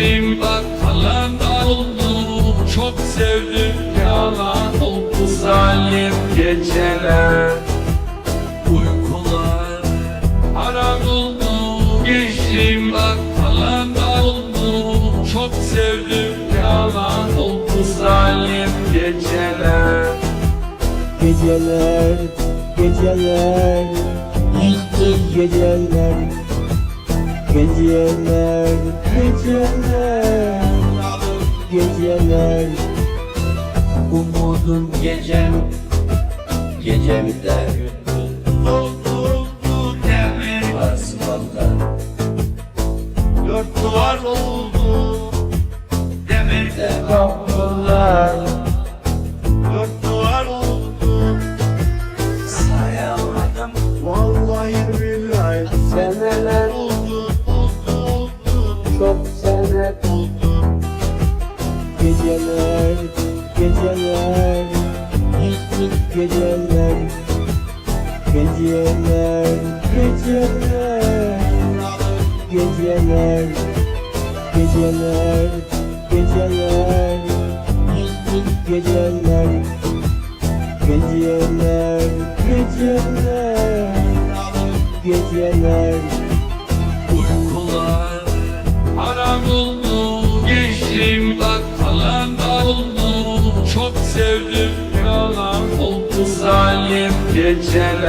Sevdim bak oldu Çok sevdim yalan oldu Zalim geceler. Uykular Haram oldu Geçtim bak falan oldu Çok sevdim yalan oldu Zalim geceler. Geceler Geceler Yıktı geceler. Geceler, geceler, geceler. Umudum gecem, gecemde Oldu demir Asfalta. Dört duvar oldu Demirde kapılar Geceler, geceler, yıktık geceler. Geceler, geceler, geceler Geceler, geceler, yıktık geceler. Geceler, geceler, geceler. Uykular haram oldu Gençliğim da oldu Çok sevdim yalan oldu zalim. Geceler